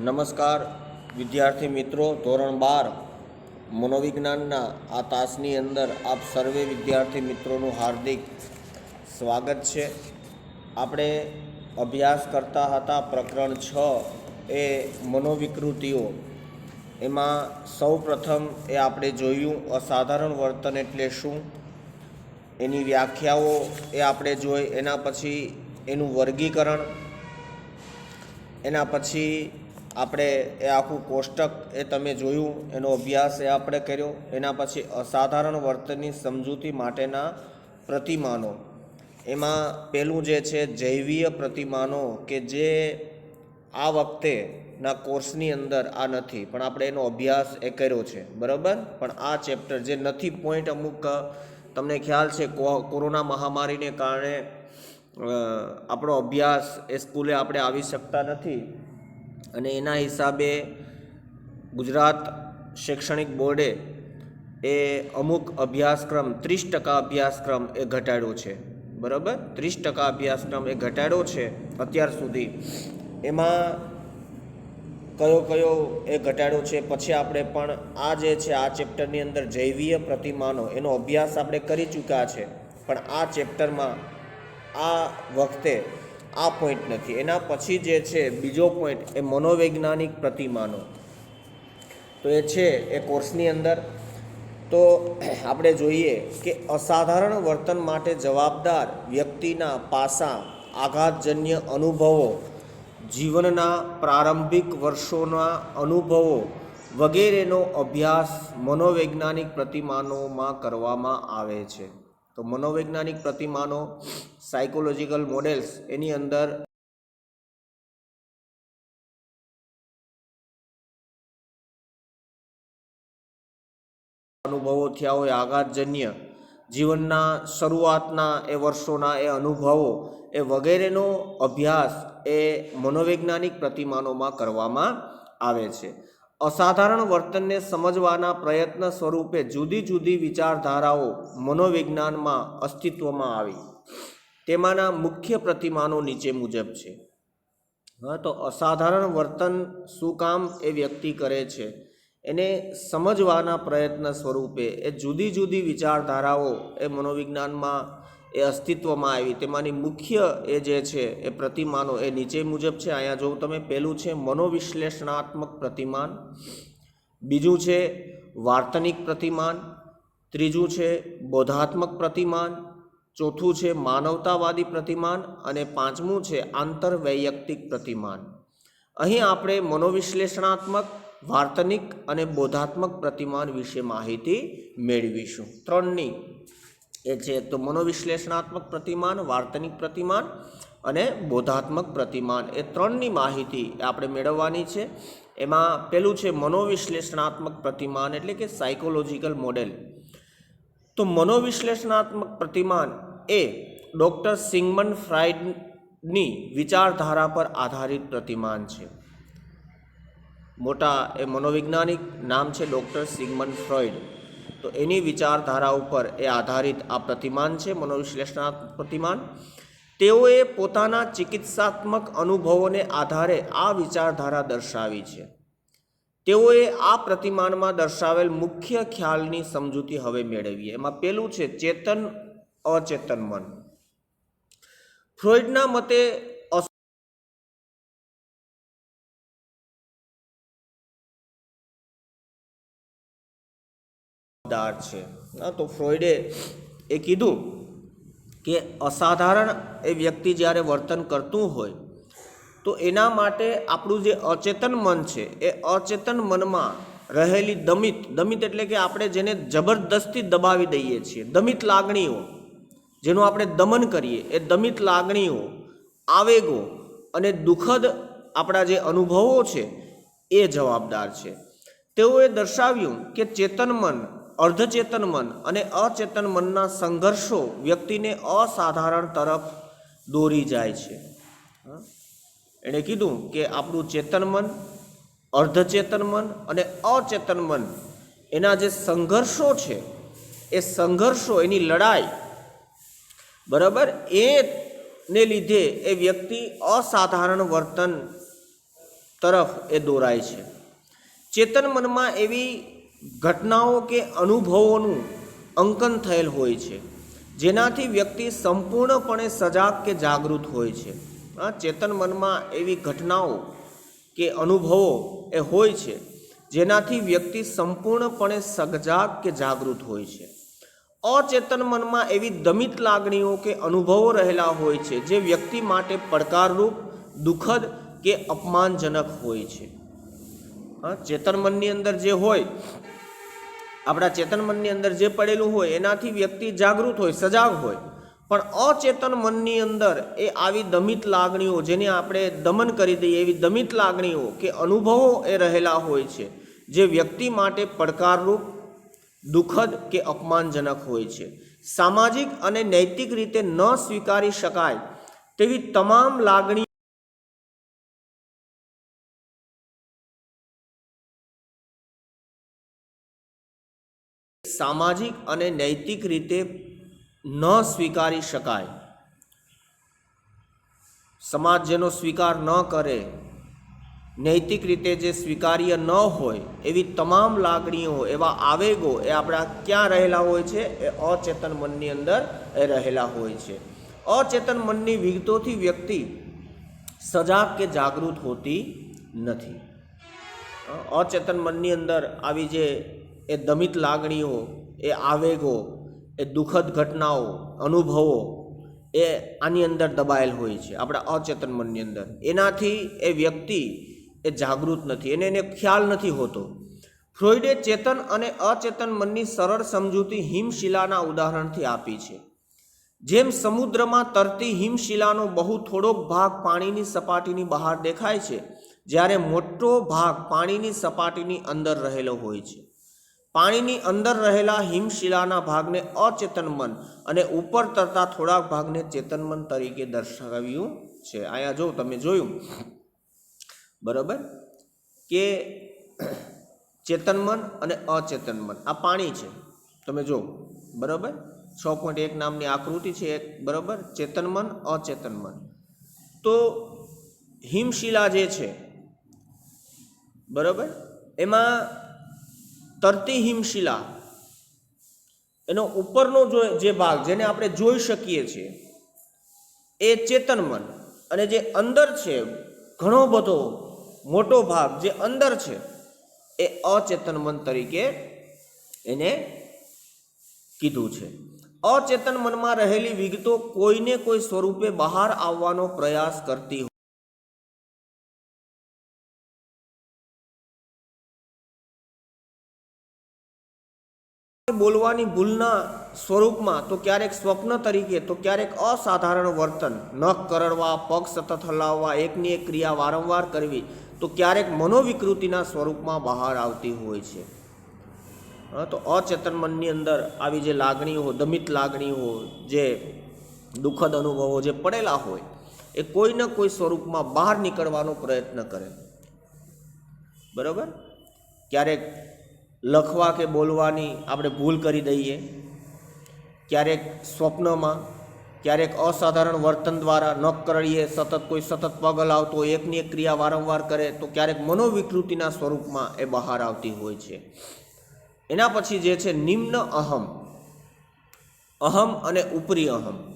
નમસ્કાર, વિદ્યાર્થી મિત્રો, ધોરણ બાર, મનોવિજ્ઞાનના આ તાસની અંદર આપ સર્વે વિદ્યાર્થી મિત્રોનું હાર્દિક સ્વાગત છે. આપણે અભ્યાસ કરતા હતા પ્રકરણ છ એ મનોવિકૃતિઓ. એમાં સૌ પ્રથમ એ આપણે જોયું અસાધારણ વર્તન એટલે શું? એની વ્યાખ્યાઓ એ આપણે જોઈ, એના પછી એનું વર્ગીકરણ, એના પછી આપણે એ આખું કોષ્ટક એ તમે જોયું, એનો અભ્યાસ એ આપણે કર્યો. એના પછી અસાધારણ વર્તનની સમજૂતી માટેના પ્રતિમાનો. એમાં પહેલું જે છે જૈવીય પ્રતિમાનો કે જે આ વખતેના કોર્સની અંદર આ નથી, પણ આપણે એનો અભ્યાસ એ કર્યો છે. બરાબર? પણ આ ચેપ્ટર જે નથી પોઈન્ટ અમુક તમને ખ્યાલ છે કોરોના મહામારીને કારણે આપણો અભ્યાસ એ સ્કૂલે આપણે આવી શકતા નથી. અને એના હિસાબે ગુજરાત શૈક્ષણિક બોર્ડે એ અમુક અભ્યાસક્રમ, ત્રીસ ટકા અભ્યાસક્રમ એ ઘટાડ્યો છે. બરાબર? ત્રીસ ટકા અભ્યાસક્રમ એ ઘટાડ્યો છે અત્યાર સુધી. એમાં કયો કયો એ ઘટાડ્યો છે? પછી આપણે પણ આ જે છે, આ ચેપ્ટરની અંદર જૈવીય પ્રતિમાનો, એનો અભ્યાસ આપણે કરી ચૂક્યા છે. પણ આ ચેપ્ટરમાં આ વખતે આ પોઈન્ટ નથી. એના પછી જે છે, બીજો પોઈન્ટ એ મનોવૈજ્ઞાનિક પ્રતિમાનો. તો એ છે, એ કોર્સની અંદર. તો આપણે જોઈએ કે અસાધારણ વર્તન માટે જવાબદાર વ્યક્તિના પાસા આઘાતજન્ય અનુભવો, જીવનના પ્રારંભિક વર્ષોના અનુભવો વગેરેનો અભ્યાસ મનોવૈજ્ઞાનિક પ્રતિમાનોમાં કરવામાં આવે છે. તો મનોવૈજ્ઞાનિક પ્રતિમાનો સાયકોલોજીકલ મોડેલ્સ એની અંદર અનુભવો થયા હોય, આઘાતજન્ય જીવનના શરૂઆતના એ વર્ષોના એ અનુભવો એ વગેરેનો અભ્યાસ એ મનોવૈજ્ઞાનિક પ્રતિમાનોમાં કરવામાં આવે છે. અસાધારણ વર્તનને સમજવાના પ્રયત્ન સ્વરૂપે જુદી જુદી વિચારધારાઓ મનોવિજ્ઞાનમાં અસ્તિત્વમાં આવી. તેમાંના મુખ્ય પ્રતિમાનો નીચે મુજબ છે. હા, તો અસાધારણ વર્તન શું કામ એ વ્યક્તિ કરે છે? એને સમજવાના પ્રયત્ન સ્વરૂપે એ જુદી જુદી વિચારધારાઓ એ મનોવિજ્ઞાનમાં એ અસ્તિત્વમાં આવી. તેમાંની મુખ્ય એ જે છે, એ પ્રતિમાનો એ નીચે મુજબ છે. અહીંયા જો તમે પહેલું છે, મનોવિશ્લેષણાત્મક પ્રતિમાન. બીજું છે, વાર્તનિક પ્રતિમાન. ત્રીજું છે, બોધાત્મક પ્રતિમાન. ચોથું છે, માનવતાવાદી પ્રતિમાન. અને પાંચમું છે, આંતરવૈયક્તિક પ્રતિમાન. અહીં આપણે મનોવિશ્લેષણાત્મક, વાર્તનિક અને બોધાત્મક પ્રતિમાન વિશે માહિતી મેળવીશું. ત્રણની એ છે તો મનોવિશ્લેષણાત્મક પ્રતિમાન, વાર્તનિક પ્રતિમાન અને બોધાત્મક પ્રતિમાન. એ ત્રણની માહિતી આપણે મેળવવાની છે. એમાં પેલું છે મનોવિશ્લેષણાત્મક પ્રતિમાન એટલે કે સાયકોલોજીકલ મોડેલ તો મનોવિશ્લેષણાત્મક પ્રતિમાન એ ડૉક્ટર સિંગમન ફ્રાઇડની વિચારધારા પર આધારિત પ્રતિમાન છે. મોટા એ મનોવૈજ્ઞાનિક નામ છે ડૉક્ટર સિગમન ફ્રોઇડ. તો એની વિચારધારા ઉપર એ આધારિત આ પ્રતિમાન છે, મનોવિશ્લેષણાત્મક પ્રતિમાન. તેઓએ પોતાના ચિકિત્સાત્મક અનુભવોને આધારે આ વિચારધારા દર્શાવી છે. તેઓએ આ પ્રતિમાનમાં દર્શાવેલ મુખ્ય ખ્યાલની સમજૂતી હવે મેળવીએ એમાં પેલું છે, ચેતન, અચેતન મન. ફ્રોઇડના મતે જવાબદાર છે. તો ફ્રોઈડે એ કીધું કે અસાધારણ એ વ્યક્તિ જ્યારે વર્તન કરતું હોય, તો એના માટે આપણું જે અચેતન મન છે, એ અચેતન મનમાં રહેલી દમિત દમિત એટલે કે આપણે જેને જબરદસ્તી દબાવી દઈએ છીએ, દમિત લાગણીઓ, જેનું આપણે દમન કરીએ, એ દમિત લાગણીઓ, આવેગો અને દુઃખદ આપણા જે અનુભવો છે, એ જવાબદાર છે. તેઓએ દર્શાવ્યું કે ચેતન મન અર્ધચેતન મન અને અચેતન મનના સંઘર્ષો વ્યક્તિને અસાધારણ તરફ દોરી જાય છે? એણે કીધું કે આપણું ચેતન મન, અર્ધચેતન મન અને અચેતન મન એના જે સંઘર્ષો છે, એ સંઘર્ષો, એની લડાઈ, બરાબર? એને લીધે એ વ્યક્તિ અસાધારણ વર્તન તરફ એ દોરાય છે. ચેતન મનમાં એવી ઘટનાઓ કે અનુભવોનું અંકન થયેલ હોય છે. જેનાથી વ્યક્તિ સંપૂર્ણપણે સજાગ કે જાગૃત હોય છે. આ ચેતન મનમાં એવી ઘટનાઓ કે અનુભવો એ હોય છે, જેનાથી વ્યક્તિ સંપૂર્ણપણે સજાગ કે જાગૃત હોય છે. અચેતન મનમાં એવી દમિત લાગણીઓ કે અનુભવો રહેલા હોય છે, જે વ્યક્તિ માટે પડકારરૂપ, દુઃખદ કે અપમાનજનક હોય છે. ચેતન મનની અંદર જે હોય આપણા ચેતન મનની અંદર જે પડેલું હોય, એનાથી વ્યક્તિ જાગૃત હોય, સજાગ હોય. પણ અચેતન મનની અંદર એ આવી દમિત લાગણીઓ જેને આપણે દમન કરી દઈએ, એવી દમિત લાગણીઓ કે અનુભવો એ રહેલા હોય છે, જે વ્યક્તિ માટે પડકારરૂપ, દુઃખદ કે અપમાનજનક હોય છે. સામાજિક અને નૈતિક રીતે ન સ્વીકારી શકાય તેવી તમામ લાગણી સામાજિક અને નૈતિક રીતે ન સ્વીકારી શકાય. સમાજ જેનો સ્વીકાર ન કરે, નૈતિક રીતે જે સ્વીકાર્ય ન હોય, એવી તમામ લાગણીઓ, એવા આવેગો એ આપણા ક્યાં રહેલા હોય છે? એ અચેતન મનની અંદર એ રહેલા હોય છે. અચેતન મનની વિગતોથી વ્યક્તિ સજાગ કે જાગૃત હોતી નથી. અચેતન મનની અંદર આવી જે એ દમિત લાગણીઓ, એ આવેગો, એ દુઃખદ ઘટનાઓ, અનુભવો, એ આની અંદર દબાયેલ હોય છે, આપણા અચેતન મનની અંદર. એનાથી એ વ્યક્તિ એ જાગૃત નથી એને એને ખ્યાલ નથી હોતો. ફ્રોઈડે ચેતન અને અચેતન મનની સરળ સમજૂતી હિમશિલાના ઉદાહરણથી આપી છે. જેમ સમુદ્રમાં તરતી હિમશિલાનો બહુ થોડોક ભાગ પાણીની સપાટીની બહાર દેખાય છે, જ્યારે મોટો ભાગ પાણીની સપાટીની અંદર રહેલો હોય છે. પાણીની અંદર રહેલા હિમશિલાના ભાગને અચેતન મન અને ઉપર તરતા થોડાક ભાગને ચેતન મન તરીકે દર્શાવ્યું છે. અહીંયા જો તમે જોયું. બરાબર? કે ચેતન મન અને અચેતન મન. આ પાણી છે. તમે જો. બરાબર? છ પોઈન્ટ એક નામની આકૃતિ છે એક. બરાબર? ચેતન મન, અચેતન મન. તો હિમશિલા જે છે, બરાબર? એમાં તરતી હિમશિલા એનો ઉપરનો જો જે ભાગ જેને આપણે જોઈ શકીએ છીએ, એ ચેતન મન. અને જે અંદર છે, ઘણો બધો મોટો ભાગ જે અંદર છે, એ અચેતન મન તરીકે એને કીધું છે. અચેતન મનમાં રહેલી વિગતો કોઈને કોઈ સ્વરૂપે બહાર આવવાનો પ્રયાસ કરતી બોલવાની ભૂલના સ્વરૂપમાં તો ક્યારેક સ્વપ્ન તરીકે, તો ક્યારેક અસાધારણ વર્તન, નખ કરડવા, પગ સતત હલાવવા, એકની એક ક્રિયા વારંવાર કરવી, તો ક્યારેક મનોવિકૃતિના સ્વરૂપમાં બહાર આવતી હોય છે. તો અચેતન મનની અંદર આવી જે લાગણીઓ દમિત લાગણીઓ જે દુઃખદ અનુભવો જે પડેલા હોય, એ કોઈને કોઈ સ્વરૂપમાં બહાર નીકળવાનો પ્રયત્ન કરે. બરાબર? ક્યારેક લખવા કે બોલવાની આપણે ભૂલ કરી દઈએ. ક્યારેક સ્વપ્નમાં, ક્યારેક અસાધારણ વર્તન દ્વારા ન કરડીએ સતત કોઈ સતત પગ હલાવતો, એકની એક ક્રિયા વારંવાર કરે, તો ક્યારેક મનોવિકૃતિના સ્વરૂપમાં એ બહાર આવતી હોય છે. એના પછી જે છે નિમ્ન અહમ. અહમ અને ઉપરી અહમ.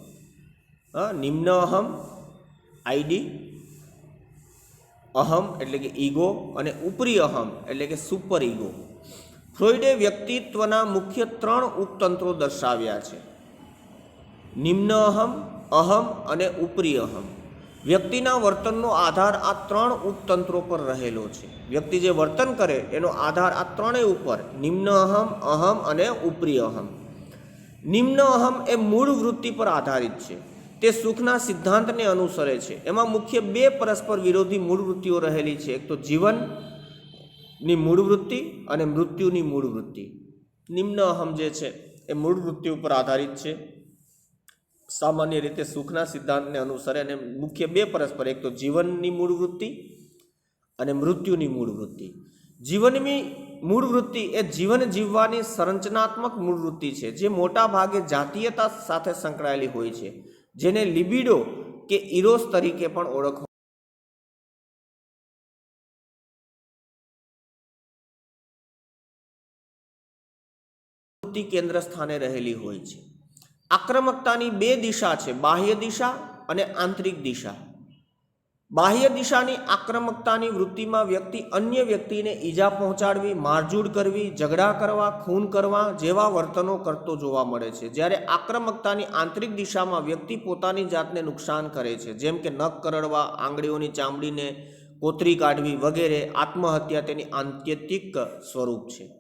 હા, નિમ્ન અહમ, આઈડી, અહમ એટલે કે ઈગો અને ઉપરી અહમ એટલે કે સુપર ઈગો. ફ્રોઈડે વ્યક્તિત્વના મુખ્ય ત્રણ ઉપતંત્રો દર્શાવ્યા છે. નિમ્ન અહમ અહમ અને ઉપરી અહમ. વ્યક્તિના વર્તનનો આધાર આ ત્રણ ઉપતંત્રો પર રહેલો છે. વ્યક્તિ જે વર્તન કરે, એનો આધાર આ ત્રણેય ઉપર, નિમ્ન અહમ અહમ અને ઉપરી અહમ. નિમ્ન અહમ એ મૂળ વૃત્તિ પર આધારિત છે. તે સુખના સિદ્ધાંતને અનુસરે છે. એમાં મુખ્ય બે પરસ્પર વિરોધી મૂળ વૃત્તિઓ રહેલી છે. એક તો જીવન ની મૂળ વૃત્તિ અને મૃત્યુની મૂળ વૃત્તિ. નિમ્ન અહમ જે છે એ મૂળ વૃત્તિ ઉપર આધારિત છે. સામાન્ય રીતે સુખના સિદ્ધાંતને અનુસરે અને મુખ્ય બે પરસ્પર, એક તો જીવનની મૂળ વૃત્તિ અને મૃત્યુની મૂળ વૃત્તિ. જીવનની મૂળ વૃત્તિ એ જીવન જીવવાની સંરચનાત્મક મૂળ વૃત્તિ છે, જે મોટા ભાગે જાતીયતા સાથે સંકળાયેલી હોય છે, જેને લિબિડો કે ઇરોસ તરીકે પણ ઓળખવા વૃત્તિ કેન્દ્ર સ્થાને રહેલી હોય છે. આક્રમકતાની બે દિશા છે, બાહ્ય દિશા અને આંતરિક દિશા. બાહ્ય દિશાની આક્રમકતાની વૃત્તિમાં વ્યક્તિ અન્ય વ્યક્તિને ઈજા પહોંચાડવી, મારઝૂડ કરવી, ઝઘડા કરવા, ખૂન કરવા જેવા વર્તનો કરતો જોવા મળે છે. જ્યારે આક્રમકતાની આંતરિક દિશામાં વ્યક્તિ પોતાની જાતને નુકસાન કરે છે, જેમ કે નખ કરડવા, આંગળીઓની ચામડીને કોતરી કાઢવી વગેરે, આત્મહત્યા તેની આત્યંતિક સ્વરૂપ છે.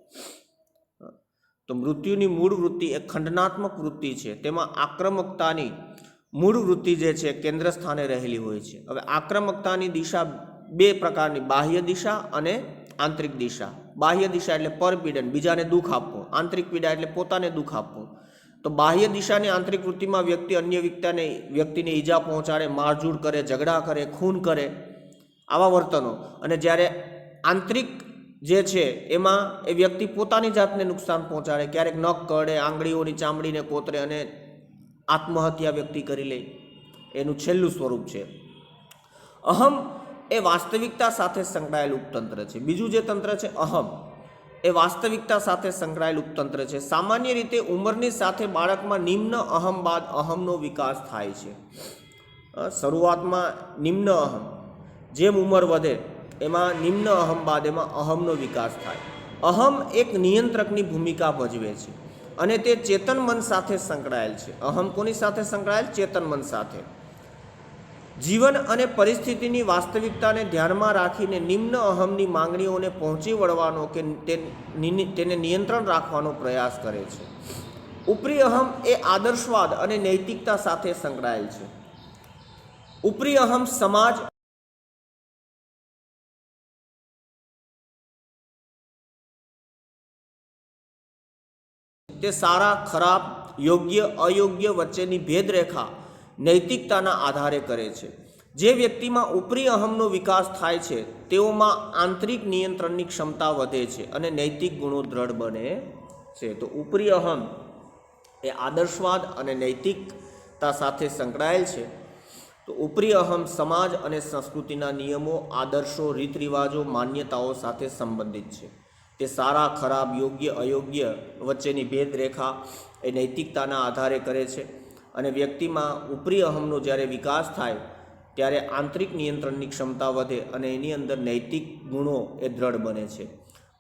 તો મૃત્યુની મૂળ વૃત્તિ એ ખંડનાત્મક વૃત્તિ છે. તેમાં આક્રમકતાની મૂળ વૃત્તિ જે છે કેન્દ્ર સ્થાને રહેલી હોય છે. હવે આક્રમકતાની દિશા બે પ્રકારની, બાહ્ય દિશા અને આંતરિક દિશા. બાહ્ય દિશા એટલે પરપીડન, બીજાને દુઃખ આપવું. આંતરિક પીડા એટલે પોતાને દુઃખ આપવું. તો બાહ્ય દિશાની આંતરિક વૃત્તિમાં વ્યક્તિ અન્ય વ્યક્તિને વ્યક્તિને ઈજા પહોંચાડે, મારઝૂડ કરે, ઝઘડા કરે, ખૂન કરે, આવા વર્તનો. અને જ્યારે આંતરિક જે છે, એમાં એ વ્યક્તિ પોતાની જાતને નુકસાન પહોંચાડે, ક્યારેક નખ કરડે, આંગળીઓની ચામડીને કોતરે અને આત્મહત્યા વ્યક્તિ કરી લે. એનું છેલ્લું સ્વરૂપ છે. અહમ એ વાસ્તવિકતા સાથે સંકળાયેલ ઉપતંત્ર છે. બીજું જે તંત્ર છે, અહમ એ વાસ્તવિકતા સાથે સંકળાયેલ ઉપતંત્ર છે. સામાન્ય રીતે ઉંમરની સાથે બાળકમાં નિમ્ન અહમ બાદ અહમનો વિકાસ થાય છે. શરૂઆતમાં નિમ્ન અહમ. જેમ ઉંમર વધે એમાં નિમ્ન અહમ બાદ એમાં અહમનો વિકાસ થાય. અહમ એક નિયંત્રકની ભૂમિકા ભજવે છે અને તે ચેતન મન સાથે સંકળાયેલ છે. અહમ કોની સાથે સંકળાયેલ? ચેતન મન સાથે. જીવન અને પરિસ્થિતિની વાસ્તવિકતાને ધ્યાનમાં રાખીને નિમ્ન અહમની માંગણીઓને પહોંચી વળવાનો કે તેને નિયંત્રણ રાખવાનો પ્રયાસ કરે છે. ઉપરી અહમ એ આદર્શવાદ અને નૈતિકતા સાથે સંકળાયેલ છે. ઉપરી અહમ સમાજ તે સારા, ખરાબ, યોગ્ય, અયોગ્ય વચ્ચેની ભેદરેખા નૈતિકતાના આધારે કરે છે. જે વ્યક્તિમાં ઉપરી અહમનો વિકાસ થાય છે, તેઓમાં આંતરિક નિયંત્રણની ક્ષમતા વધે છે અને નૈતિક ગુણો દ્રઢ બને છે. તો ઉપરી અહમ એ આદર્શવાદ અને નૈતિકતા સાથે સંકળાયેલ છે. તો ઉપરી અહમ સમાજ અને સંસ્કૃતિના નિયમો, આદર્શો રીત રિવાજો માન્યતાઓ સાથે સંબંધિત છે. તે સારા, ખરાબ, યોગ્ય, અયોગ્ય વચ્ચેની ભેદરેખા એ નૈતિકતાના આધારે કરે છે. અને વ્યક્તિમાં ઉપરી અહમનો જ્યારે વિકાસ થાય, ત્યારે આંતરિક નિયંત્રણની ક્ષમતા વધે અને એની અંદર નૈતિક ગુણો એ દ્રઢ બને છે.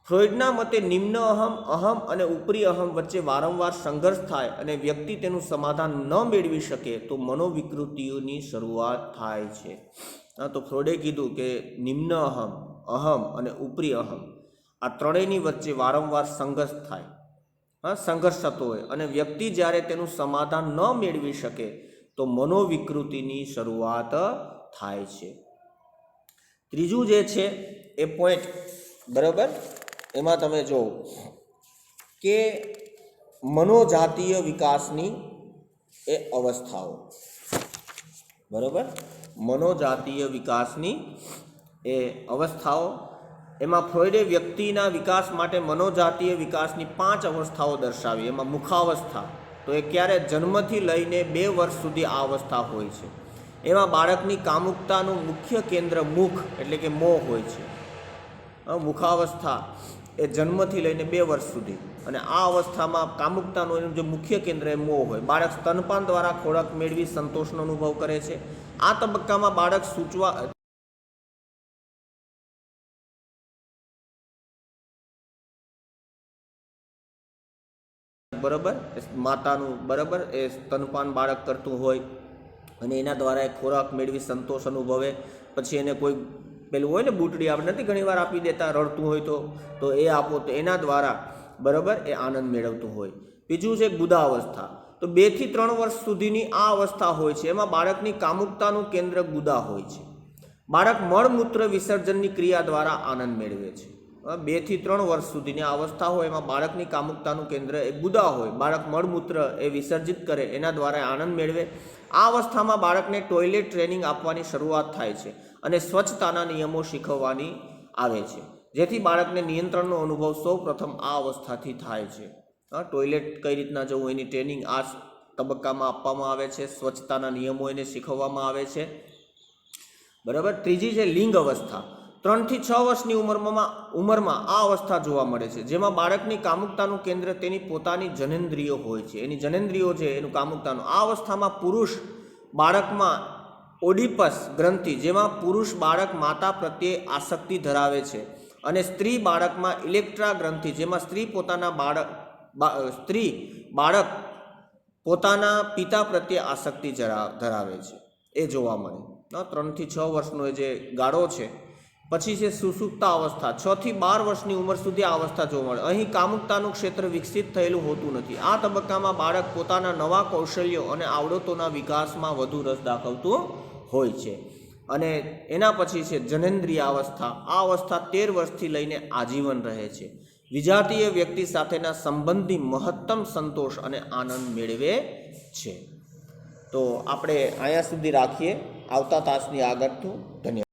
ફ્રોઇડના મતે નિમ્ન અહમ અહમ અને ઉપરી અહમ વચ્ચે વારંવાર સંઘર્ષ થાય અને વ્યક્તિ તેનું સમાધાન ન મેળવી શકે તો મનોવિકૃતિઓની શરૂઆત થાય છે. હા, તો ફ્રોડે કીધું કે નિમ્ન અહમ અહમ અને ઉપરી અહમ આ ત્રણેયની વચ્ચે વારંવાર સંઘર્ષ થાય. હા, સંઘર્ષ થતો હોય અને વ્યક્તિ જ્યારે તેનું સમાધાન ન મેળવી શકે, તો મનોવિકૃતિની શરૂઆત થાય છે. ત્રીજું જે છે, એ પોઈન્ટ બરાબર? એમાં તમે જો કે મનોજાતીય વિકાસની એ અવસ્થાઓ. બરાબર? મનોજાતીય વિકાસની એ અવસ્થાઓ એમાં ફ્રોઈડે વ્યક્તિના વિકાસ માટે મનોજાતીય વિકાસની પાંચ અવસ્થાઓ દર્શાવી. એમાં મુખાવસ્થા, તો એ ક્યારે જન્મથી લઈને બે વર્ષ સુધી આ અવસ્થા હોય છે. એમાં બાળકની કામુકતાનું મુખ્ય કેન્દ્ર મુખ એટલે કે મોં હોય છે. મુખાવસ્થા એ જન્મથી લઈને બે વર્ષ સુધી. અને આ અવસ્થામાં કામુકતાનું એનું જે મુખ્ય કેન્દ્ર એ મોં હોય. બાળક સ્તનપાન દ્વારા ખોરાક મેળવી સંતોષનો અનુભવ કરે છે. આ તબક્કામાં બાળક સૂચવા બરાબર? માતાનું, બરાબર? એ સ્તનપાન બાળક કરતું હોય અને એના દ્વારા એ ખોરાક મેળવી સંતોષ અનુભવે. પછી એને કોઈ પેલું હોય ને, બૂટડી આપણે નથી ઘણીવાર આપી દેતા, રડતું હોય તો તો એ આપો તો એના દ્વારા, બરાબર? એ આનંદ મેળવતું હોય. બીજું છે ગુદા અવસ્થા તો બેથી ત્રણ વર્ષ સુધીની આ અવસ્થા હોય છે. એમાં બાળકની કામુકતાનું કેન્દ્ર ગુદા હોય છે. બાળક મળમૂત્ર વિસર્જનની ક્રિયા દ્વારા આનંદ મેળવે છે. અ, બેથી ત્રણ વર્ષ સુધીની અવસ્થા હોય એમાં બાળકની કામુકતાનું કેન્દ્ર એ ગુદા હોય બાળક મળમૂત્ર એ વિસર્જિત કરે એના દ્વારા આનંદ મેળવે. આ અવસ્થામાં બાળકને ટોયલેટ ટ્રેનિંગ આપવાની શરૂઆત થાય છે અને સ્વચ્છતાના નિયમો શીખવવાની આવે છે જેથી બાળકને નિયંત્રણનો અનુભવ સૌ પ્રથમ આ અવસ્થાથી થાય છે. ટોયલેટ કઈ રીતના જવું એની ટ્રેનિંગ આ તબક્કામાં આપવામાં આવે છે સ્વચ્છતાના નિયમો એને શીખવવામાં આવે છે. બરાબર? ત્રીજી છે લિંગ અવસ્થા. ત્રણથી છ વર્ષની ઉંમરમાં ઉંમરમાં આ અવસ્થા જોવા મળે છે, જેમાં બાળકની કામુકતાનું કેન્દ્ર તેની પોતાની જનેન્દ્રિયો હોય છે. એની જનેન્દ્રિયો છે, એનું કામુકતાનું. આ અવસ્થામાં પુરુષ બાળકમાં ઓડિપસ ગ્રંથિ, જેમાં પુરુષ બાળક માતા પ્રત્યે આસક્તિ ધરાવે છે અને સ્ત્રી બાળકમાં ઇલેક્ટ્રા ગ્રંથિ, જેમાં સ્ત્રી પોતાના બાળક સ્ત્રી બાળક પોતાના પિતા પ્રત્યે આસક્તિ ધરાવે છે. એ જોવા મળે. ત્રણથી છ વર્ષનો જે ગાળો છે પછી છે સુસુપ્તા અવસ્થા. છ થી બાર વર્ષની ઉંમર સુધી આ અવસ્થા જોવા મળે. અહીં કામુકતાનું ક્ષેત્ર વિકસિત થયેલું હોતું નથી. આ તબક્કામાં બાળક પોતાના નવા કૌશલ્યો અને આવડતોના વિકાસમાં વધુ રસ દાખવતું હોય છે. અને એના પછી છે જનેન્દ્રિય અવસ્થા. આ અવસ્થા તેર વર્ષથી લઈને આજીવન રહે છે. વિજાતીય વ્યક્તિ સાથેના સંબંધી મહત્તમ સંતોષ અને આનંદ મેળવે છે. તો આપણે અહીંયા સુધી રાખીએ. આવતા તાસની આગળ તો ધન્યવાદ.